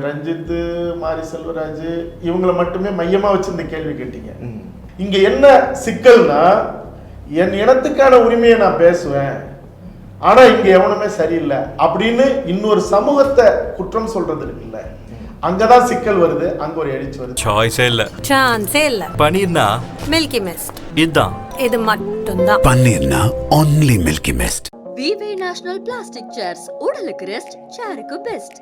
ரஞ்சித்து மாரி செல்வராஜ் இவங்களை மட்டுமே மையமா வச்சு இந்த கேள்வி கேட்டீங்க. இங்க என்ன சிக்கல்னா என் இனத்துக்கான உரிமையை நான் பேசுவேன் ஆனா இங்க எவனுமே சரியில்லை அப்படின்னு இன்னொரு சமூகத்தை குற்றம் சொல்றது இருக்குல்ல அங்கதான் சிக்கல் வருது அங்க ஒரு எழுச்சி வருது. சாய்ஸே இல்ல. சான்ஸே இல்ல. பன்னீர்னா? மில்கி மிஸ்ட் இதுதான். இது மட்டும்தான். பன்னீர்னா ஒன்லி மில்கி மிஸ்ட் விவே நேஷனல் பிளாஸ்டிக் சேர்ஸ் உடலுக்கு ரெஸ்ட் சேருக்கு பெஸ்ட்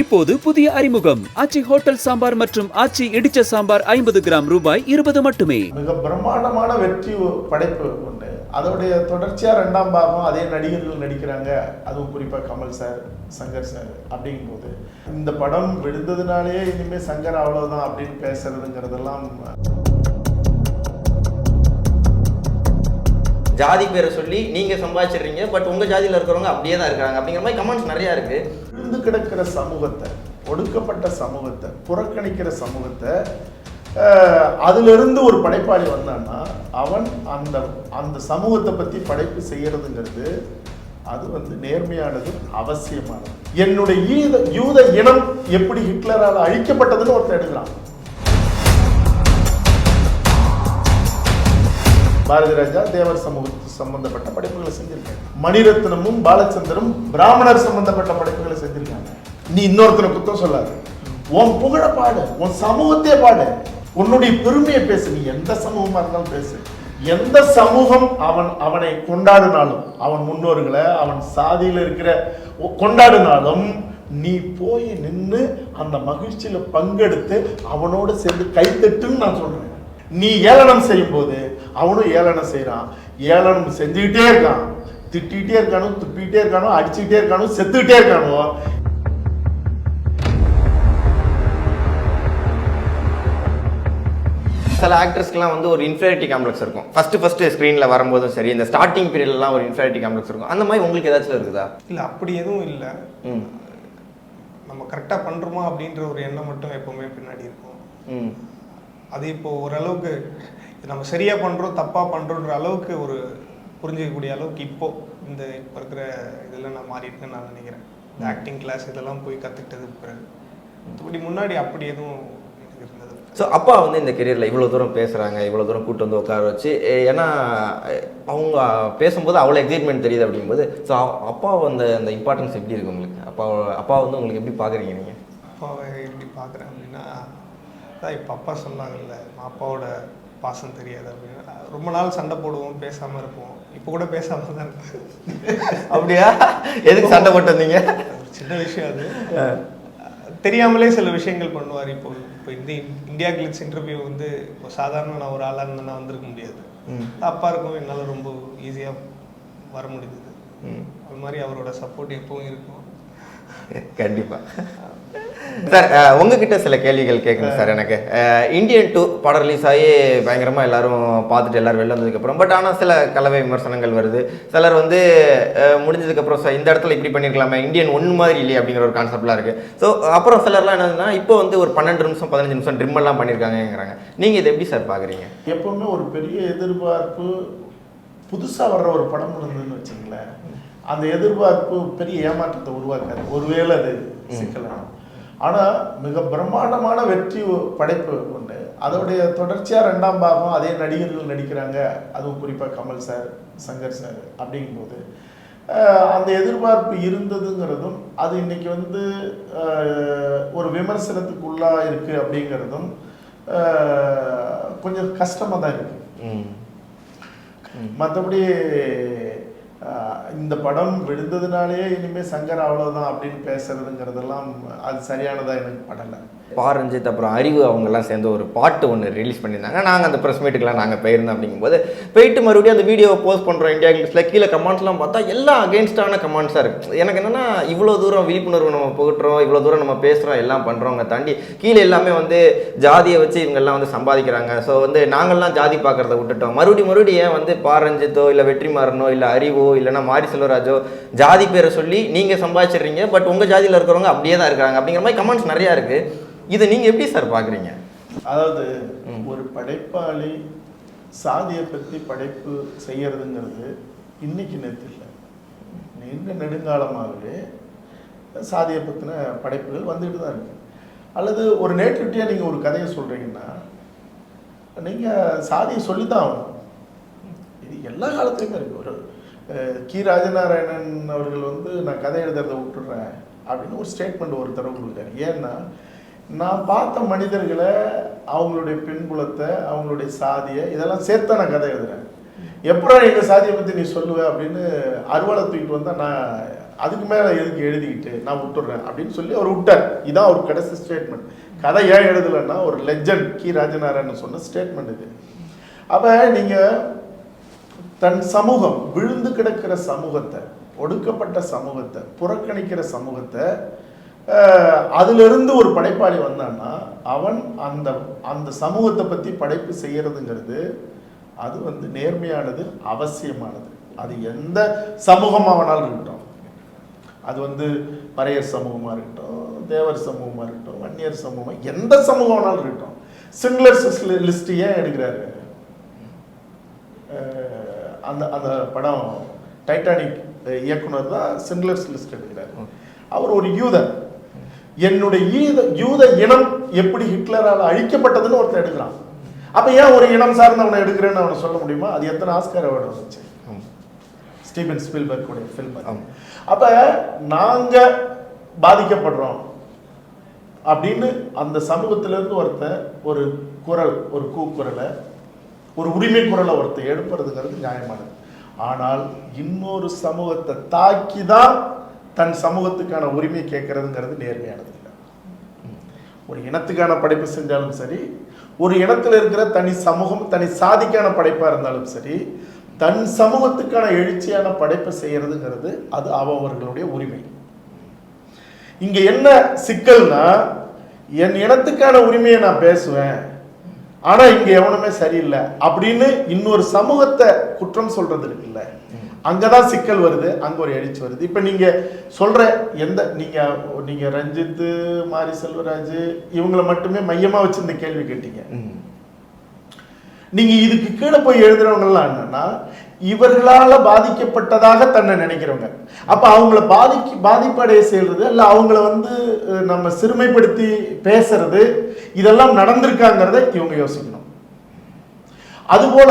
இப்போது புதிய அறிமுகம். ஆச்சி ஹோட்டல் சாம்பார் மற்றும் ஆச்சி இடிச்ச சாம்பார் ஐம்பது கிராம் ரூபாய் இருபது மட்டுமே. மிக பிரம்மாண்டமான வெற்றி படைப்பு ஒன்று அதோடைய தொடர்ச்சியா ரெண்டாம் பாகம் அதே நடிகர்கள் நடிக்கிறாங்க. அதுவும் குறிப்பா கமல் சார் சங்கர் சார் அப்படிங்கும்போது. இந்த படம் விழுந்ததுனாலே இனிமே சங்கர் அவ்வளவுதான் அப்படின்னு பேசுறதுங்கிறதெல்லாம் ஜாதி பேரை சொல்லி நீங்க சம்பாதிச்சிடுறீங்க பட் உங்க ஜாதியில இருக்கிறவங்க அப்படியே தான் இருக்காங்க அப்படிங்கிற மாதிரி கமெண்ட்ஸ் நிறைய இருக்கு. விழுந்து கிடக்கிற சமூகத்தை ஒடுக்கப்பட்ட சமூகத்தை புறக்கணிக்கிற சமூகத்தை அதிலிருந்து ஒரு படைப்பாளி வந்தான்னா அவன் அந்த அந்த சமூகத்தை பற்றி படைப்பு செய்கிறதுங்கிறது அது வந்து நேர்மையானது அவசியமானது. என்னுடைய ஈத யூத இனம் எப்படி ஹிட்லரால் அழிக்கப்பட்டதுன்னு ஒருத்தர் எடுக்கிறான். பாரதி ராஜா தேவர் சமூகத்து சம்பந்தப்பட்ட படைப்புகளை செஞ்சிருக்காங்க மணிரத்னமும் பாலச்சந்தரும் பிராமணர் சம்பந்தப்பட்ட படைப்புகளை செஞ்சிருக்காங்க. நீ இன்னொருத்தனை குத்தம் சொல்லாது. உன் புகழ பாடு உன் சமூகத்தையே பாடு. உன்னுடைய பெருமையை பேசு. நீ எந்த சமூகமா இருந்தாலும் பேசு. எந்த சமூகம் அவன் அவனை கொண்டாடினாலும் அவன் முன்னோர்களை அவன் சாதியில இருக்கிற கொண்டாடினாலும் நீ போய் நின்று அந்த மகிழ்ச்சியில் பங்கெடுத்து அவனோட சேர்ந்து கைத்தட்டுன்னு நான் சொல்றேன். நீ ஏளனம் செய்யும் போது அவனும் ஏளனம் செய்றான். ஏளனம் செஞ்சுக்கிட்டே இருக்கான். திட்டிகிட்டே இருக்கானோ துப்பிக்கிட்டே இருக்கானோ அடிச்சுக்கிட்டே இருக்கானோ செத்துக்கிட்டே இருக்கானோ? சில ஆக்டர்ஸ்க்குலாம் வந்து ஒரு இன்ஃபீரியாரிட்டி காம்ப்ளெக்ஸ் இருக்கும். ஃபர்ஸ்ட் ஃபர்ஸ்ட் ஸ்க்ரீனில் வரும்போதும் சரி இந்த ஸ்டார்டிங் பீரியட்லாம் ஒரு இன்ஃபீரியாரிட்டி காம்ப்ளெக்ஸ் இருக்கும். அந்த மாதிரி உங்களுக்கு ஏதாச்சும் இருக்குதா? இல்லை அப்படி எதுவும் இல்லை. ம். நம்ம கரெக்டாக பண்ணுறோமா அப்படின்ற ஒரு எண்ணம் மட்டும் எப்போவுமே பின்னாடி இருக்கும். ம். அது இப்போ ஓரளவுக்கு இது நம்ம சரியாக பண்ணுறோம் தப்பாக பண்ணுறோன்ற அளவுக்கு ஒரு புரிஞ்சிக்கக்கூடிய அளவுக்கு இப்போ இந்த இப்போ இருக்கிற இதெல்லாம் நான் மாறி இருக்கேன்னு நான் நினைக்கிறேன். இந்த ஆக்டிங் கிளாஸ் இதெல்லாம் போய் கற்றுக்கிட்டதுக்கு பிறகு. மற்றபடி முன்னாடி அப்படி எதுவும் எனக்கு இருந்தது ஸோ அப்பா வந்து இந்த கெரியரில் இவ்வளோ தூரம் பேசுகிறாங்க இவ்வளோ தூரம் கூட்டு வந்து உட்கார வச்சு ஏன்னா அவங்க பேசும்போது அவ்வளோ எக்ஸைட்மெண்ட் தெரியுது அப்படிங்கும்போது ஸோ அப்பா அந்த அந்த இம்பார்ட்டன்ஸ் எப்படி இருக்கு உங்களுக்கு? அப்பா அப்பா வந்து உங்களுக்கு எப்படி பார்க்குறீங்க நீங்கள் அப்பாவை எப்படி பார்க்குறேன் அப்படின்னா அதான் இப்போ அப்பா சொன்னாங்கல்ல அப்பாவோட பாசம் தெரியாது அப்படின்னு. ரொம்ப நாள் சண்டை போடுவோம் பேசாமல் இருப்போம். இப்போ கூட பேசாமல் தான். அப்படியா? எதுக்கு சண்டை போட்டு வந்தீங்க? சின்ன விஷயம் அது. தெரியாமலே சில விஷயங்கள் பண்ணுவார். இப்போ இப்போ இந்த இந்தியா கிளிட்ஸ் இன்டர்வியூ வந்து இப்போ சாதாரண நான் ஒரு ஆளாக இருந்தால் நான் வந்திருக்க முடியாது. அப்பா இருக்கும் என்னால் ரொம்ப ஈஸியாக வர முடியுது. அது மாதிரி அவரோட சப்போர்ட் எப்பவும் இருக்கும். கண்டிப்பா. சார் உங்ககிட்ட சில கேள்விகள் கேட்கணும் சார் எனக்கு. இந்தியன் டூ படம் ரிலீஸ் ஆகி பயங்கரமா எல்லாரும் பார்த்துட்டு எல்லாரும் வெளில வந்ததுக்கப்புறம் பட் ஆனால் சில கலவை விமர்சனங்கள் வருது. சிலர் வந்து முடிஞ்சதுக்கப்புறம் சார் இந்த இடத்துல இப்படி பண்ணியிருக்கலாமே இந்தியன் ஒன்று மாதிரி இல்லையே அப்படிங்கிற ஒரு கான்செப்ட்லாம் இருக்கு. ஸோ அப்புறம் சிலர்லாம் என்னதுன்னா இப்போ வந்து ஒரு பன்னெண்டு நிமிஷம் பதினஞ்சு நிமிஷம் ட்ரிம் எல்லாம் பண்ணியிருக்காங்கங்கிறாங்க நீங்கள் இதை எப்படி சார் பார்க்குறீங்க எப்பவுமே ஒரு பெரிய எதிர்பார்ப்பு புதுசா வர்ற ஒரு படம் இருந்ததுன்னு வச்சுங்களேன் அந்த எதிர்பார்ப்பு பெரிய ஏமாற்றத்தை உருவாக்காது. ஒருவேளை அது சிக்கலாம் ஆனா மிக பிரம்மாண்டமான வெற்றி படைப்பு ஒன்று அதோடைய தொடர்ச்சியா ரெண்டாம் பாகம் அதே நடிகர்கள் நடிக்கிறாங்க. அதுவும் குறிப்பா கமல் சார் சங்கர் சார் அப்படிங்கும்போது அந்த எதிர்பார்ப்பு இருந்ததுங்கிறதும் அது இன்னைக்கு வந்து ஒரு விமர்சனத்துக்குள்ளா இருக்கு அப்படிங்கிறதும் கொஞ்சம் கஷ்டமா தான் இருக்கு. ம். மற்றபடி இந்த படம் விழுந்ததுனாலேயே இனிமேல் சங்கர் அவ்வளோதான் அப்படின்னு பேசுறதுங்கிறதெல்லாம் அது சரியானதாக எனக்கு படலை. பா ரஞ்சித் அப்புறம் அறிவு அவங்கெல்லாம் சேர்ந்து ஒரு பாட்டு ஒன்று ரிலீஸ் பண்ணியிருந்தாங்க. நாங்கள் அந்த ப்ரெஸ் மீட்டுக்கெலாம் நாங்கள் போயிருந்தோம் அப்படிங்கும்போது போயிட்டு மறுபடியும் அந்த வீடியோவை போஸ்ட் பண்ணுறோம் இந்தியா இங்கிலீஷில் கீழே கமெண்ட்ஸ்லாம் பார்த்தா எல்லாம் அகேன்ஸ்டான கமெண்ட்ஸாக இருக்குது எனக்கு என்னென்னா இவ்வளோ தூரம் விழிப்புணர்வு நம்ம போட்டுறோம் இவ்வளோ தூரம் நம்ம பேசுகிறோம் எல்லாம் பண்ணுறோங்க தாண்டி கீழே எல்லாமே வந்து ஜாதியை வச்சு இவங்கெல்லாம் வந்து சம்பாதிக்கிறாங்க. ஸோ வந்து நாங்கள்லாம் ஜாதி பார்க்குறத விட்டுட்டோம். மறுபடியும் மறுபடியும் ஏன் வந்து பாரஞ்சித்தோ இல்லை வெற்றிமாறனோ இல்லை அறிவோ இல்லைன்னா மாரி செல்வராஜோ ஜாதி பேரை சொல்லி நீங்கள் சம்பாதிச்சிடுறீங்க பட் உங்கள் ஜாதியில் இருக்கிறவங்க அப்படியே தான் இருக்காங்க அப்படிங்கிற மாதிரி கமெண்ட்ஸ் நிறையா இருக்குது இதை நீங்கள் எப்படி சார் பார்க்குறீங்க அதாவது ஒரு படைப்பாளி சாதியை பற்றி படைப்பு செய்யறதுங்கிறது இன்னைக்கு நேற்று இல்லை. நீண்ட நெடுங்காலமாகவே சாதியை பற்றின படைப்புகள் வந்துட்டு தான் இருக்கு. அல்லது ஒரு நேட்டிவிட்டியாக நீங்கள் ஒரு கதையை சொல்கிறீங்கன்னா நீங்கள் சாதியை சொல்லித்தான் ஆகணும். இது எல்லா காலத்துலையுமே இருக்கு. ஒரு கி. ராஜநாராயணன் அவர்கள் வந்து நான் கதை எழுதுறதை விட்டுடுறேன் அப்படின்னு ஒரு ஸ்டேட்மெண்ட் ஒரு தடவை கொடுத்தாரு. ஏன்னா நான் பார்த்த மனிதர்களை அவங்களுடைய பின்புலத்தை அவங்களுடைய சாதியை இதெல்லாம் சேர்த்து நான் கதை எழுதுறேன். எப்படா எங்கள் சாதியை பற்றி நீ சொல்லுவ அப்படின்னு அறுவலை தூக்கிட்டு வந்தால் நான் அதுக்கு மேலே எதுக்கு எழுதிக்கிட்டு நான் விட்டுடுறேன் அப்படின்னு சொல்லி அவர் விட்டார். இதான் அவர் கடைசி ஸ்டேட்மெண்ட் கதை ஏன் எழுதலைன்னா ஒரு லெஜண்ட் கி. ராஜநாராயணன் சொன்ன ஸ்டேட்மெண்ட் இது. அப்போ நீங்கள் தன் சமூகம் விழுந்து கிடக்கிற சமூகத்தை ஒடுக்கப்பட்ட சமூகத்தை புறக்கணிக்கிற சமூகத்தை அதிலிருந்து ஒரு படைப்பாளி வந்தான்னா அவன் அந்த அந்த சமூகத்தை பற்றி படைப்பு செய்யறதுங்கிறது அது வந்து நேர்மையானது அவசியமானது. அது எந்த சமூகமாக வேணாலும் இருக்கட்டும். அது வந்து பறையர் சமூகமாக இருக்கட்டும் தேவர் சமூகமாக இருக்கட்டும் வன்னியர் சமூகமாக எந்த சமூகம் வேணாலும் இருக்கட்டும். சிங்லர்ஸ் லிஸ்ட் ஏன் எடுக்கிறாரு? அந்த அந்த படம் டைட்டானிக் இயக்குனர் தான் சிங்லர்ஸ் லிஸ்ட் எடுக்கிறார். அவர் ஒரு யூதர். என்னுடைய யூத யூத இனம் எப்படி ஹிட்லரால் அழிக்கப்பட்டதுன்னு ஒருத்தர் எடுக்கிறான். அப்ப ஏன் ஒரு இனம் சார்ந்தவனை எடுக்கிறேன்னு அவனை சொல்ல முடியுமா? அது எத்தனை ஆஸ்கார் அவார்டு வந்துச்சு. ஸ்டீபன் ஸ்பீல்பர்க் உடைய ஃபில்ம். அப்ப நாங்க பாதிக்கப்படுறோம் அப்படின்னு அந்த சமூகத்திலிருந்து ஒருத்தன் ஒரு குரல் ஒரு கூக்குரலை ஒரு உரிமை குரலை ஒருத்தன் எழுப்புறதுங்கிறது நியாயமானது. ஆனால் இன்னொரு சமூகத்தை தாக்கி தான் தன் சமூகத்துக்கான உரிமை கேட்கறதுங்கிறது நேர்மையானது இல்லை. ஒரு இனத்துக்கான படைப்பு செஞ்சாலும் சரி ஒரு இனத்தில் இருக்கிற தனி சமூகம் தனி சாதிக்கான படைப்பாக இருந்தாலும் சரி தன் சமூகத்துக்கான எழுச்சியான படைப்பை செய்யறதுங்கிறது அது அவர்களுடைய உரிமை. இங்க என்ன சிக்கல்னா என் இனத்துக்கான உரிமையை நான் பேசுவேன் ஆனா இங்க எவனுமே சரியில்லை அப்படின்னு இன்னொரு சமூகத்தை குற்றம் சொல்றது இருக்குல்ல அங்கதான் சிக்கல் வருது அங்க ஒரு எழுச்சி வருது. இப்ப நீங்க சொல்ற எந்த நீங்க நீங்க ரஞ்சித் மாரி செல்வராஜ் இவங்களை மட்டுமே மையமா வச்சு இந்த கேள்வி கேட்டீங்க. நீங்க இதுக்கு கீழே போய் எழுதுறவங்கலாம் என்னன்னா இவர்களால பாதிக்கப்பட்டதாக தன்னை நினைக்கிறவங்க. அப்ப அவங்கள பாதிக்கு பாதிப்படைய செய்யறது அல்ல அவங்கள வந்து நம்ம சிறுமைப்படுத்தி பேசுறது இதெல்லாம் நடந்திருக்காங்கிறத இவங்க யோசிக்கணும். அதுபோல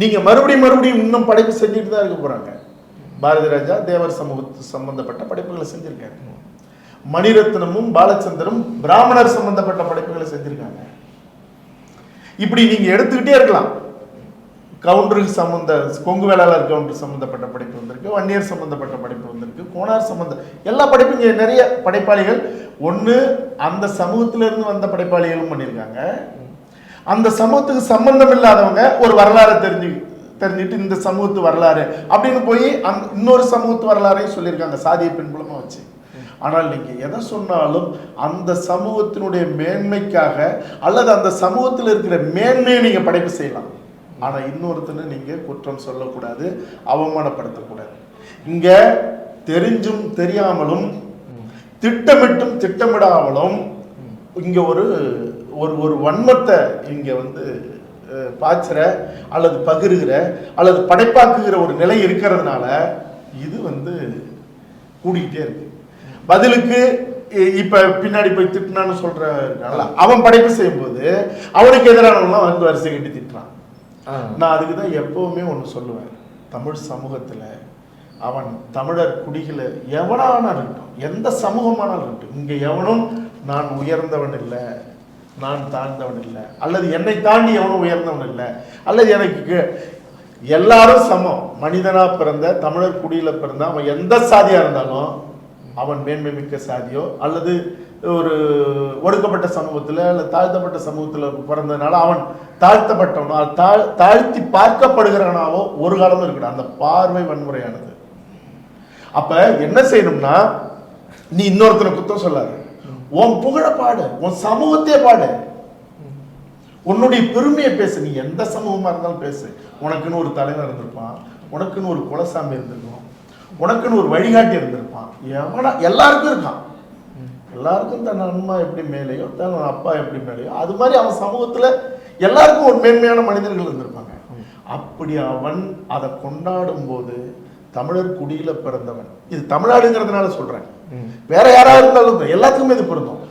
நீங்கள் மறுபடியும் மறுபடியும் இன்னும் படைப்பு செஞ்சுட்டு தான் இருக்க போகிறாங்க பாரதி ராஜா தேவர் சமூகத்து சம்பந்தப்பட்ட படைப்புகளை செஞ்சுருக்காரு. மணிரத்னமும் பாலச்சந்தரும் பிராமணர் சம்பந்தப்பட்ட படைப்புகளை செஞ்சிருக்காங்க. இப்படி நீங்கள் எடுத்துக்கிட்டே இருக்கலாம். கவுண்டருக்கு சம்மந்த கொங்கு வேளாளர் கவுண்டர் சம்மந்தப்பட்ட படைப்பு வந்திருக்கு வன்னியர் சம்மந்தப்பட்ட படைப்பு வந்திருக்கு கோனார் சம்மந்த எல்லா படைப்பும் இங்கே நிறைய படைப்பாளிகள். ஒன்று அந்த சமூகத்திலேருந்து வந்த படைப்பாளிகளும் பண்ணியிருக்காங்க. அந்த சமூகத்துக்கு சம்பந்தம் இல்லாதவங்க ஒரு வரலாறை தெரிஞ்சு தெரிஞ்சுட்டு இந்த சமூகத்து வரலாறு அப்படின்னு போய் அந் இன்னொரு சமூகத்து வரலாறையும் சொல்லியிருக்காங்க சாதிய பின்புலமாக வச்சு. ஆனால் நீங்கள் எதை சொன்னாலும் அந்த சமூகத்தினுடைய மேன்மைக்காக அல்லது அந்த சமூகத்தில் இருக்கிற மேன்மையை நீங்கள் படைப்பு செய்யலாம். ஆனால் இன்னொருத்தனை நீங்கள் குற்றம் சொல்லக்கூடாது அவமானப்படுத்தக்கூடாது. இங்கே தெரிஞ்சும் தெரியாமலும் திட்டமிட்டும் திட்டமிடாமலும் இங்கே ஒரு ஒரு ஒரு வன்மத்தை இங்க வந்து பாய்ச்சுற அல்லது பகிர்கிற அல்லது படைப்பாக்குகிற ஒரு நிலை இருக்கிறதுனால இது வந்து கூடிக்கிட்டே இருக்கு. பதிலுக்கு இப்ப பின்னாடி போய் திட்டினான்னு சொல்ற இருக்கான்ல, அவன் படைப்பு செய்யும்போது அவனுக்கு எதிரானவங்களாம் வந்து வரிசை கட்டி திட்டுறான். நான் அதுக்கு தான் எப்பவுமே ஒன்று சொல்லுவேன். தமிழ் சமூகத்துல அவன் தமிழர் குடிகள எவனானாலும் இருக்கட்டும் எந்த சமூகமானாலும் இருக்கட்டும் இங்க எவனும் நான் உயர்ந்தவன் இல்லை நான் தாழ்ந்தவன் இல்லை அல்லது என்னை தாண்டி எவனும் உயர்ந்தவன் இல்லை அல்லது எனக்கு எல்லாரும் சமம். மனிதனாக பிறந்த தமிழர் குடியில் பிறந்த அவன் எந்த சாதியாக இருந்தாலும் அவன் மேன்மை மிக்க சாதியோ அல்லது ஒரு ஒடுக்கப்பட்ட சமூகத்தில் அல்லது தாழ்த்தப்பட்ட சமூகத்தில் பிறந்ததுனால அவன் தாழ்த்தப்பட்டவனோ தாழ் தாழ்த்தி பார்க்கப்படுகிறவனாவோ ஒரு காலமும் இருக்கணும் அந்த பார்வை வன்முறையானது. அப்போ என்ன செய்யணும்னா நீ இன்னொருத்தனை குத்தம் சொல்லாது. உன் புகழ பாடு உன் சமூகத்தையே பாடு. உன்னுடைய பெருமையை பேசு. நீ எந்த சமூகமா இருந்தாலும் பேசு. உனக்குன்னு ஒரு தலைவர் இருந்திருப்பான். உனக்குன்னு ஒரு குலசாமி இருந்திருக்கும். உனக்குன்னு ஒரு வழிகாட்டி இருந்திருப்பான். எவனா எல்லாருக்கும் இருக்கான். எல்லாருக்கும் தன் அம்மா எப்படி மேலேயோ தன் அப்பா எப்படி மேலேயோ அது மாதிரி அவன் சமூகத்துல எல்லாருக்கும் ஒரு மேன்மையான மனிதர்கள் இருந்திருப்பாங்க. அப்படி அவன் அதை கொண்டாடும் போது தமிழர் குடியில பிறந்தவன். இது தமிழ்நாடுங்கிறதுனால சொல்றேன். வேற யாராக இருந்தாலும் எல்லாத்துக்குமே இது பொருந்தும்.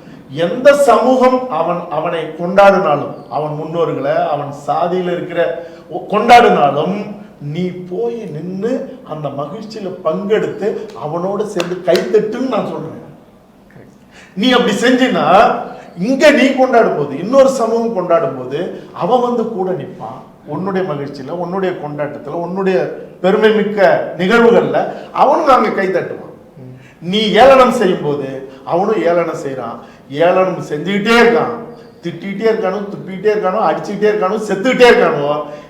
எந்த சமூகம் அவன் அவனை கொண்டாடினாலும் அவன் முன்னோர்களை அவன் சாதியில் இருக்கிற கொண்டாடினாலும் நீ போய் நின்று அந்த மகிழ்ச்சியில பங்கெடுத்து அவனோட சேர்ந்து கைத்தட்டுன்னு நான் சொல்றேன். நீ அப்படி செஞ்சினா இங்க நீ கொண்டாடும் போது இன்னொரு சமூகம் கொண்டாடும் போது அவன் வந்து கூட நிற்பான் உன்னுடைய மகிழ்ச்சியில உன்னுடைய கொண்டாட்டத்துல உன்னுடைய பெருமை மிக்க நிகழ்வுகள்ல அவனும் அங்க கை தட்டுவான். நீ ஏளனம் செய்யும் போது அவனும் ஏளனம் செய்கிறான் ஏளனம் செஞ்சுக்கிட்டே இருக்கான். திட்டிகிட்டே இருக்கானோ துப்பிக்கிட்டே இருக்கானோ அடிச்சுக்கிட்டே இருக்கானோ செத்துக்கிட்டே இருக்கானோ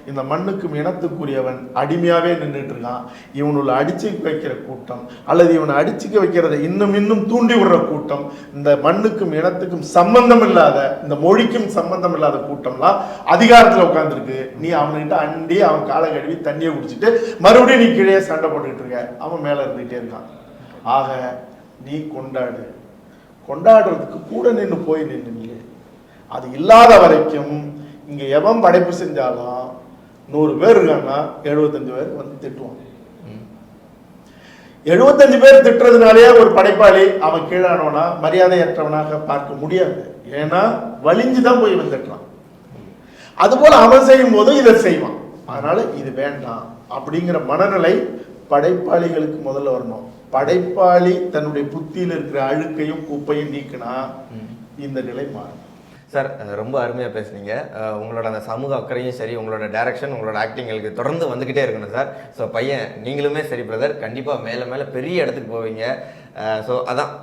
இந்த மண்ணுக்கும் இனத்துக்குரியவன் அடிமையாகவே நின்றுட்டு இருக்கான். இவனுள்ள அடிச்சு வைக்கிற கூட்டம் அல்லது இவனை அடிச்சுக்க வைக்கிறத இன்னும் இன்னும் தூண்டி விடுற கூட்டம் இந்த மண்ணுக்கும் இனத்துக்கும் சம்பந்தம் இல்லாத இந்த மொழிக்கும் சம்பந்தம் இல்லாத கூட்டம்லாம் அதிகாரத்தில் உட்காந்துருக்கு நீ அவன்கிட்ட அண்டி அவன் காலை கழுவி தண்ணியை குடிச்சிட்டு மறுபடியும் நீ கீழே சண்டை போட்டுக்கிட்டு இருக்க. அவன் மேலே இருந்துகிட்டே இருக்கான். ஆக நீ கொண்டாடு. கொண்டாடுறதுக்கு கூட நின்று போய் நின்று அது இல்லாத வரைக்கும் இங்க எவன் படைப்பு செஞ்சாலும் நூறு பேர் இருக்காங்கன்னா எழுபத்தஞ்சு பேர் வந்து திட்டுவான். எழுபத்தஞ்சு பேர் திட்டுறதுனாலே ஒரு படைப்பாளி அவன் கீழானவனா மரியாதையற்றவனாக பார்க்க முடியாது. ஏன்னா வலிஞ்சு தான் போய் இவன் திட்டுறான். அதுபோல அவன் செய்யும் போதும் இதை செய்வான். அதனால இது வேண்டாம் அப்படிங்கிற மனநிலை படைப்பாளிகளுக்கு முதல்ல வரணும். படைப்பாளி தன்னுடைய புத்தியில இருக்கிற அழுக்கையும் குப்பையும் நீக்கினா இந்த நிலை மாறும். சார் ரொம்ப அருமையாக பேசுனீங்க. உங்களோட அந்த சமூக அக்கறையும் சரி உங்களோட டைரக்ஷன் உங்களோட ஆக்டிங் எங்களுக்கு தொடர்ந்து வந்துக்கிட்டே இருக்கணும் சார். ஸோ பையன் நீங்களுமே சரி பிரதர் கண்டிப்பாக மேலே மேலே பெரிய இடத்துக்கு போவீங்க. ஸோ அதான்.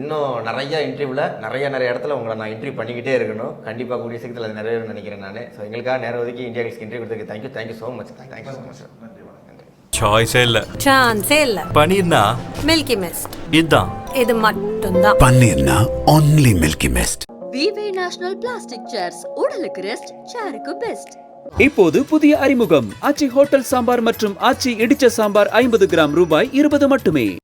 இன்னும் நிறைய இன்டர்வியூவில் நிறைய நிறைய இடத்துல உங்களை நான் இன்டர்வியூ பண்ணிக்கிட்டே இருக்கணும். கண்டிப்பாக கூடிய சீக்கிரத்தில் அது நிறைவேறும்னு நினைக்கிறேன் நான். ஸோ எங்களுக்காக நேரம் ஒதுக்கி இந்தியா இன்டர்வியூ கொடுத்ததுக்கு thank you thank you so much thank you so much sir நன்றி. சாய்ஸே இல்ல. சான்ஸே இல்ல. பனீர்னா மில்கி மிஸ்ட் இதுதான். இது மட்டும்தான். பன்னீர்னா ஒன்லி மில்கி மிஸ்ட் விவே நேஷனல் பிளாஸ்டிக் சேர்ஸ் உடலுக்கு ரெஸ்ட் சேருக்கு பெஸ்ட் இப்போது புதிய அறிமுகம். ஆச்சி ஹோட்டல் சாம்பார் மற்றும் ஆச்சி இடிச்ச சாம்பார் ஐம்பது கிராம் ரூபாய் இருபது மட்டுமே.